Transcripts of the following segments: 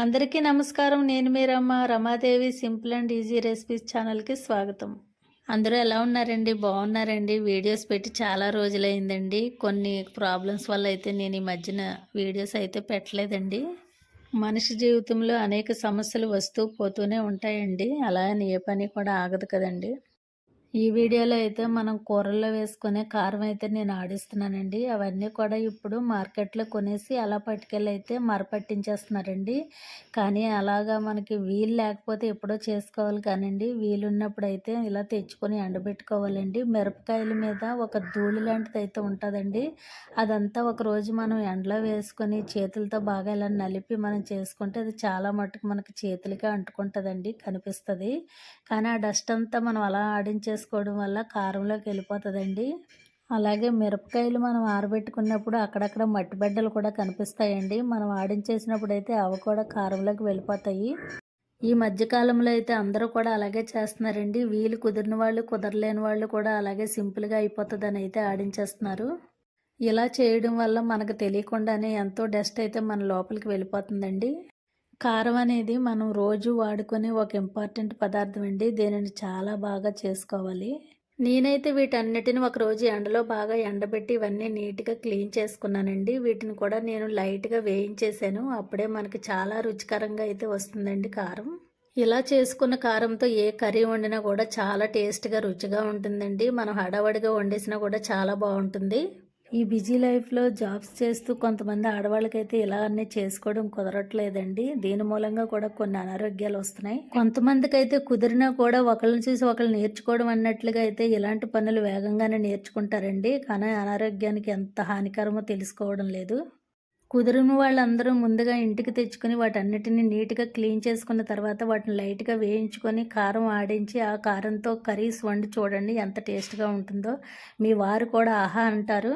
అందరికీ నమస్కారం. నేను మీ రమ్మ. Ramadevi simple and easy recipes ఛానల్కి స్వాగతం. అందరూ ఎలా ఉన్నారండి? బాగున్నారండి? వీడియోస్ పెట్టి చాలా రోజులైందండి. కొన్ని ప్రాబ్లమ్స్ వల్ల అయితే నేను ఈ మధ్యన వీడియోస్ అయితే పెట్టలేదండి. మనిషి జీవితంలో అనేక సమస్యలు వస్తూ పోతూనే ఉంటాయండి. అలా అని ఏ పని కూడా ఆగదు కదండి. ఈ వీడియోలో అయితే మనం కూరల్లో వేసుకునే కారం అయితే నేను ఆడిస్తున్నానండి. అవన్నీ కూడా ఇప్పుడు మార్కెట్లో కొనేసి అలా పట్టుకెళ్ళి అయితే మరపట్టించేస్తున్నారండి. కానీ అలాగా మనకి వీలు లేకపోతే ఎప్పుడో చేసుకోవాలి కానండి. వీలున్నప్పుడు అయితే ఇలా తెచ్చుకొని ఎండబెట్టుకోవాలండి. మిరపకాయల మీద ఒక ధూళి లాంటిది అయితే ఉంటుందండి. అదంతా ఒక రోజు మనం ఎండలో వేసుకొని చేతులతో బాగా ఇలా నలిపి మనం చేసుకుంటే అది చాలా మటుకు మనకి చేతులకే అంటుకుంటుందండి కనిపిస్తుంది. కానీ ఆ డస్ట్ అంతా మనం అలా ఆడించే వేసుకోవడం వల్ల కారంలోకి వెళ్ళిపోతుందండి. అలాగే మిరపకాయలు మనం ఆరబెట్టుకున్నప్పుడు అక్కడక్కడ మట్టి బిడ్డలు కూడా కనిపిస్తాయండి. మనం ఆడించేసినప్పుడు అయితే అవి కూడా కారంలోకి వెళ్ళిపోతాయి. ఈ మధ్యకాలంలో అయితే అందరూ కూడా అలాగే చేస్తున్నారండి. వీలు కుదిరిన వాళ్ళు కుదరలేని వాళ్ళు కూడా అలాగే సింపుల్గా అయిపోతుందని అయితే ఆడించేస్తున్నారు. ఇలా చేయడం వల్ల మనకు తెలియకుండానే ఎంతో డస్ట్ అయితే మన లోపలికి వెళ్ళిపోతుందండి. కారం అనేది మనం రోజు వాడుకునే ఒక ఇంపార్టెంట్ పదార్థం అండి. దీనిని చాలా బాగా చేసుకోవాలి. నేనైతే వీటన్నిటిని ఒక రోజు ఎండలో బాగా ఎండబెట్టి ఇవన్నీ నీట్గా క్లీన్ చేసుకున్నానండి. వీటిని కూడా నేను లైట్గా వేయించేసాను. అప్పుడే మనకి చాలా రుచికరంగా అయితే వస్తుందండి కారం. ఇలా చేసుకున్న కారంతో ఏ కర్రీ వండినా కూడా చాలా టేస్ట్గా రుచిగా ఉంటుందండి. మనం హడావడిగా వండేసినా కూడా చాలా బాగుంటుంది. ఈ బిజీ లైఫ్లో జాబ్స్ చేస్తూ కొంతమంది ఆడవాళ్ళకైతే ఇలా అన్నీ చేసుకోవడం కుదరట్లేదండి. దీని మూలంగా కూడా కొన్ని అనారోగ్యాలు వస్తున్నాయి. కొంతమందికి అయితే కుదిరినా కూడా ఒకళ్ళని చూసి ఒకళ్ళు నేర్చుకోవడం అన్నట్లుగా అయితే ఇలాంటి పనులు వేగంగానే నేర్చుకుంటారండి. కానీ అనారోగ్యానికి ఎంత హానికరమో తెలుసుకోవడం లేదు. కుదిరిన వాళ్ళందరూ ముందుగా ఇంటికి తెచ్చుకొని వాటన్నిటిని నీట్గా క్లీన్ చేసుకున్న తర్వాత వాటిని లైట్గా వేయించుకొని కారం ఆడించి ఆ కారంతో కర్రీస్ వండి చూడండి ఎంత టేస్ట్గా ఉంటుందో. మీ వారు కూడా ఆహా అంటారు.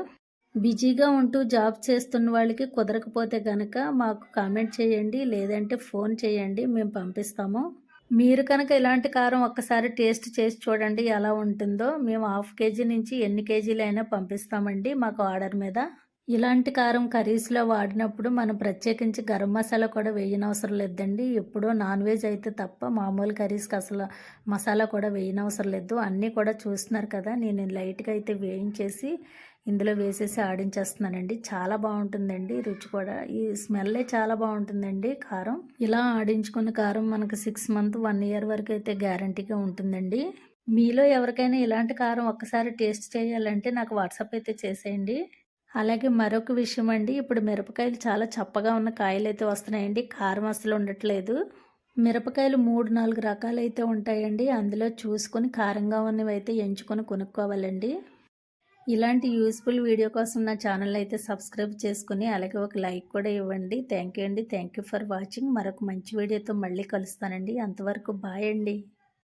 బిజీగా ఉంటూ జాబ్ చేస్తున్న వాళ్ళకి కుదరకపోతే కనుక మాకు కామెంట్ చేయండి లేదంటే ఫోన్ చేయండి మేము పంపిస్తాము. మీరు కనుక ఇలాంటి కారం ఒక్కసారి టేస్ట్ చేసి చూడండి ఎలా ఉంటుందో. మేము హాఫ్ కేజీ నుంచి ఎన్ని కేజీలు అయినా పంపిస్తామండి మాకు ఆర్డర్ మీద. ఇలాంటి కారం కర్రీస్లో వాడినప్పుడు మనం ప్రత్యేకించి గరం మసాలా కూడా వేయనవసరం లేదండి. ఎప్పుడో నాన్ వెజ్ అయితే తప్ప మామూలు కర్రీస్కి అసలు మసాలా కూడా వేయనవసరం లేదు. అన్నీ కూడా చూస్తున్నారు కదా నేను లైట్గా అయితే వేయించేసి ఇందులో వేసేసి ఆడించేస్తున్నానండి. చాలా బాగుంటుందండి రుచి కూడా. ఈ స్మెల్లే చాలా బాగుంటుందండి కారం. ఇలా ఆడించుకున్న కారం మనకు సిక్స్ మంత్ వన్ ఇయర్ వరకు అయితే గ్యారంటీగా ఉంటుందండి. మీలో ఎవరికైనా ఇలాంటి కారం ఒక్కసారి టేస్ట్ చేయాలంటే నాకు వాట్సాప్ అయితే చేసేయండి. అలాగే మరొక విషయం అండి ఇప్పుడు మిరపకాయలు చాలా చప్పగా ఉన్న కాయలు అయితే వస్తున్నాయండి. కారం అసలు ఉండట్లేదు. మిరపకాయలు మూడు నాలుగు రకాలు అయితే ఉంటాయండి. అందులో చూసుకొని కారంగా ఉన్నవి అయితే ఎంచుకొని కొనుక్కోవాలండి. ఇలాంటి యూస్ఫుల్ వీడియో కోసం నా ఛానల్ అయితే సబ్స్క్రైబ్ చేసుకుని అలాగే ఒక లైక్ కూడా ఇవ్వండి. థ్యాంక్ యూ అండి. Thank you for watching. మరొక మంచి వీడియోతో మళ్ళీ కలుస్తానండి. అంతవరకు బాయ్ అండి.